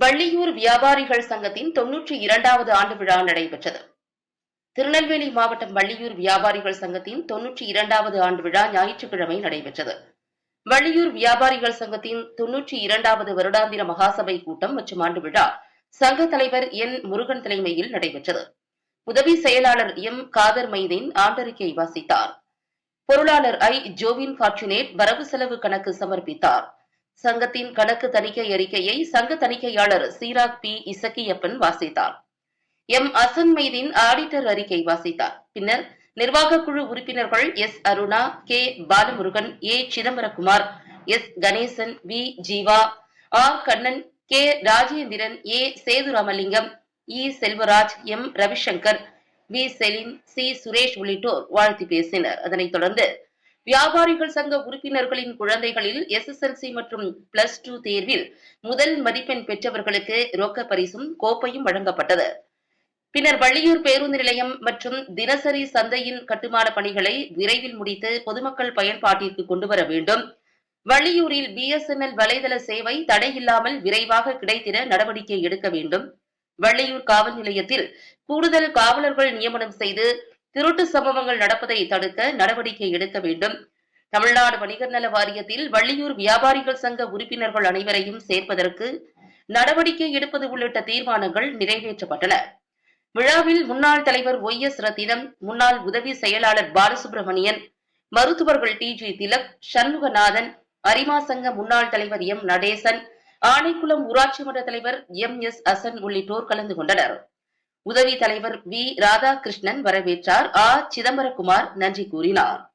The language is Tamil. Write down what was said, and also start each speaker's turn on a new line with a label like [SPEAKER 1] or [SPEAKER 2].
[SPEAKER 1] வள்ளியூர் வியாபாரிகள் சங்கத்தின் தொன்னூற்றி இரண்டாவது ஆண்டு விழா நடைபெற்றது. திருநெல்வேலி மாவட்டம் வள்ளியூர் வியாபாரிகள் சங்கத்தின் தொன்னூற்றி இரண்டாவது ஆண்டு விழா ஞாயிற்றுக்கிழமை நடைபெற்றது. வள்ளியூர் வியாபாரிகள் சங்கத்தின் தொன்னூற்றி இரண்டாவது வருடாந்திர மகாசபை கூட்டம் மற்றும் ஆண்டு விழா சங்க தலைவர் என் முருகன் தலைமையில் நடைபெற்றது. உதவி செயலாளர் எம் காதர் மைதீன் ஆண்டறிக்கை வாசித்தார். பொருளாளர் ஐ ஜோவின் ஃபார்ச்சுனேட் வரவு செலவு கணக்கு சமர்ப்பித்தார். சங்கத்தின் கணக்கு தணிக்கை அறிக்கையை சங்க தணிக்கையாளர் சீராக் பி. இசக்கியப்பன் வாசித்தார். எம். அசன் மைதீன் ஆடிட்டர் அறிக்கை வாசித்தார். பின்னர் நிர்வாகக் குழு உறுப்பினர்கள் S. Aruna K. Balamurugan A. Chidambarakumar S. Ganesan V. Jeeva R. Kannan K. Rajendran A. Sethuramalingam E. Selvaraj M. Ravishankar V. Celine C. Suresh உள்ளிட்டோர் வாழ்த்து பேசினர். அதனைத் தொடர்ந்து வியாபாரிகள் சங்க உறுப்பினர்களின் குழந்தைகளில் எஸ்எஸ்எல்சி மற்றும் பிளஸ் டூ தேர்வில் முதல் மதிப்பெண் பெற்றவர்களுக்கு ரொக்க பரிசும் கோப்பையும் வழங்கப்பட்டது. பின்னர் வள்ளியூர் பேருந்து நிலையம் மற்றும் தினசரி சந்தையின் கட்டுமான பணிகளை விரைவில் முடித்து பொதுமக்கள் பயன்பாட்டிற்கு கொண்டுவர வேண்டும். வள்ளியூரில் பிஎஸ்என்எல் வலைதள சேவை தடையில்லாமல் விரைவாக கிடைத்திட நடவடிக்கை எடுக்க வேண்டும். வள்ளியூர் காவல் நிலையத்தில் கூடுதல் காவலர்கள் நியமனம் செய்து திருட்டு சம்பவங்கள் நடப்பதை தடுக்க நடவடிக்கை எடுக்க வேண்டும். தமிழ்நாடு வணிகர் நல வாரியத்தில் வள்ளியூர் வியாபாரிகள் சங்க உறுப்பினர்கள் அனைவரையும் சேர்ப்பதற்கு நடவடிக்கை எடுப்பது உள்ளிட்ட தீர்மானங்கள் நிறைவேற்றப்பட்டன. விழாவில் முன்னாள் தலைவர் ஒய் எஸ் ரத்தினம் முன்னாள் உதவி செயலாளர் பாலசுப்ரமணியன் மருத்துவர்கள் டி ஜி திலக் சண்முகநாதன் அரிமா சங்க முன்னாள் தலைவர் எம் நடேசன் ஆணைக்குளம் ஊராட்சி மன்ற தலைவர் எம் எஸ் அசன் உள்ளிட்டோர் கலந்து கொண்டனர். உதவி தலைவர் வி. ராதாகிருஷ்ணன் வரவேற்றார். ஆ. சிதம்பரகுமார் நன்றி கூறினார்.